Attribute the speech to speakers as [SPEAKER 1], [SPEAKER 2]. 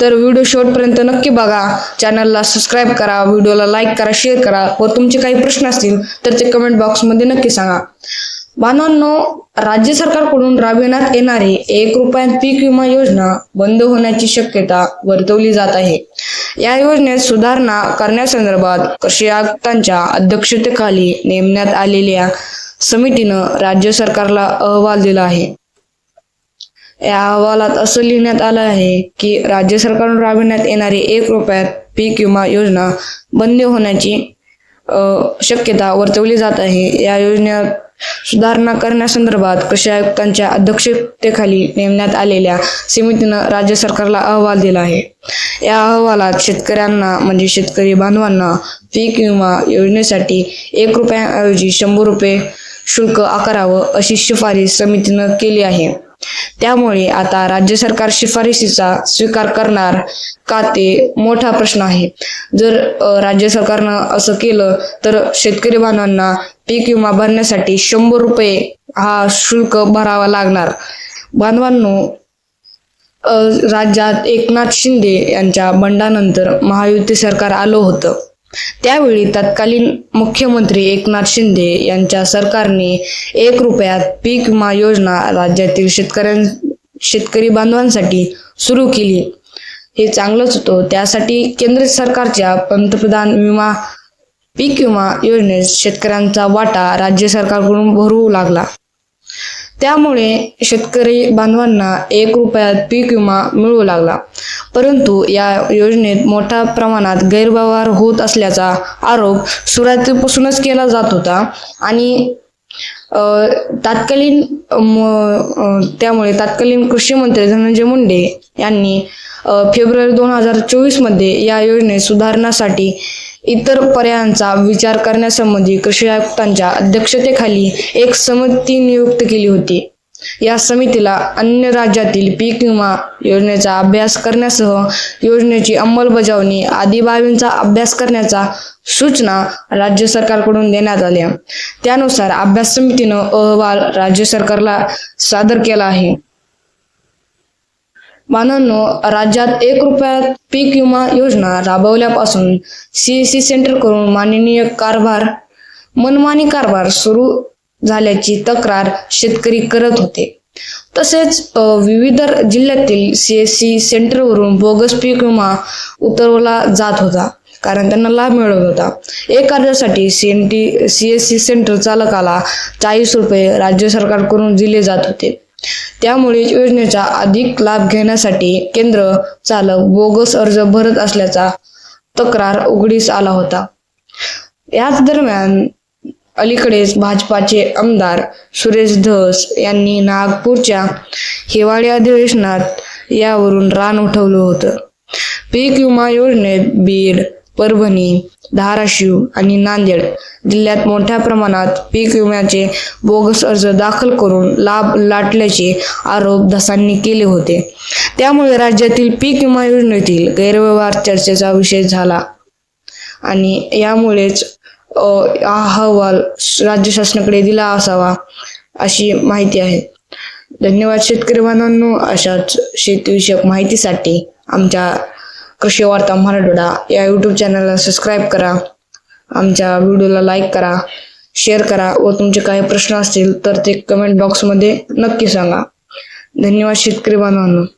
[SPEAKER 1] तर व्हिडिओ शेवटपर्यंत नक्की बघा. चॅनलला सबस्क्राईब करा व्हिडिओला लाईक करा शेअर करा. व तुमचे काही प्रश्न असतील तर ते कमेंट बॉक्समध्ये नक्की सांगा. बांधवांनो राज्य सरकारकडून राबविण्यात येणारी एक रुपयात पीक विमा योजना बंद होण्याची शक्यता वर्तवली जात आहे. या योजनेत सुधारणा करण्यासंदर्भात कृषी आयुक्तांच्या अध्यक्षतेखाली नेमण्यात आलेल्या समितीनं राज्य सरकारला अहवाल दिला आहे. या अहवालात असं लिहिण्यात आलं आहे की राज्य सरकारकडून राबविण्यात येणारी एक रुपयात पीक विमा योजना बंद होण्याची शक्यता वर्तवली जात आहे. या योजनेत सुधारणा करण्यासंदर्भात कृषी आयुक्तांच्या अध्यक्षतेखाली नेमण्यात आलेल्या समितीनं राज्य सरकारला अहवाल दिला आहे. या अहवालात शेतकऱ्यांना म्हणजे शेतकरी बांधवांना पीक विमा योजनेसाठी एक रुपयाऐवजी शंभर रुपये शुल्क आकारावं अशी शिफारस समितीनं केली आहे. त्यामुळे आता राज्य सरकार शिफारशीचा स्वीकार करणार का ते मोठा प्रश्न आहे. जर राज्य सरकारनं असं केलं तर शेतकरी बांधवांना पीक विमा भरण्यासाठी शंभर रुपये हा शुल्क भरावा लागणार. बांधवांनो राज्यात एकनाथ शिंदे यांच्या बंडानंतर महायुती सरकार आलं होतं. त्यावेळी तत्कालीन मुख्यमंत्री एकनाथ शिंदे यांच्या सरकारने एक रुपयात पीक विमा योजना राज्यातील शेतकऱ्यां शेतकरी बांधवांसाठी सुरू केली. हे चांगलंच होतं. त्यासाठी केंद्र सरकारच्या पंतप्रधान विमा पीक विमा योजनेत शेतकऱ्यांचा वाटा राज्य सरकारकडून भरू लागला. त्यामुळे शेतकरी बांधवांना एक रुपयात पीक विमा मिळू लागला. परंतु या योजनेत मोठ्या प्रमाणात गैरव्यवहार होत असल्याचा आरोप सुरुवातीपासूनच केला जात होता आणि तात्कालीन म- त्यामुळे तात्कालीन कृषी मंत्री धनंजय मुंडे यांनी फेब्रुवारी दोन हजार चोवीसमध्ये या योजनेत सुधारण्यासाठी इतर पर्यायांचा विचार करण्यासंबंधी कृषी आयुक्तांच्या अध्यक्षतेखाली एक समिती नियुक्त केली होती. या समितीला अन्य राज्यातील पीक विमा योजनेचा अभ्यास करण्यासह योजनेची अंमलबजावणी आदी बाबींचा अभ्यास करण्याचा सूचना राज्य सरकारकडून देण्यात आल्या. त्यानुसार अभ्यास समितीनं अहवाल राज्य सरकारला सादर केला आहे. मानांनो राज्यात एक रुपयात पीक विमा योजना राबवल्यापासून सीएससी सेंटर करून माननीय कारभार मनमानी कारभार सुरू झाल्याची तक्रार शेतकरी करत होते. तसेच विविध जिल्ह्यातील सीएससी सेंटरवरून बोगस पीक विमा उतरवला जात होता कारण त्यांना लाभ मिळत होता. एक अर्जासाठी C N T C S C centre चालकाला चाळीस रुपये राज्य सरकारकडून दिले जात होते. त्यामुळे योजनेचा अधिक लाभ घेण्यासाठी केंद्र चालक बोगस अर्ज भरत असल्याचा तक्रार उघडीस आला होता. याच दरम्यान अलीकडेच भाजपाचे आमदार सुरेश धस यांनी नागपूरच्या हिवाळी अधिवेशनात यावरून रान उठवलं होतं. पीक विमा योजनेत बीड परभणी धाराशिव आणि नांदेड जिल्ह्यात मोठ्या प्रमाणात पीक विम्याचे बोगस अर्ज दाखल करून लाभ लाटल्याचे आरोप धसांनी केले होते. त्यामुळे राज्यातील पीक विमा योजनेतील गैरव्यवहार चर्चेचा विषय झाला आणि यामुळेच हा अहवाल राज्य शासनाकडे दिला असावा अशी माहिती आहे. धन्यवाद शेतकरी बांधवांनो. अशाच शेतीविषयक माहितीसाठी आमच्या कृषी वार्ता मराठवाडा. या यूट्यूब चॅनलला सबस्क्राईब करा. आमच्या व्हिडिओला लाईक करा. शेअर करा. व तुमचे काही प्रश्न असतील तर ते कमेंट बॉक्समध्ये नक्की सांगा. धन्यवाद शेतकरी बांधवांनो.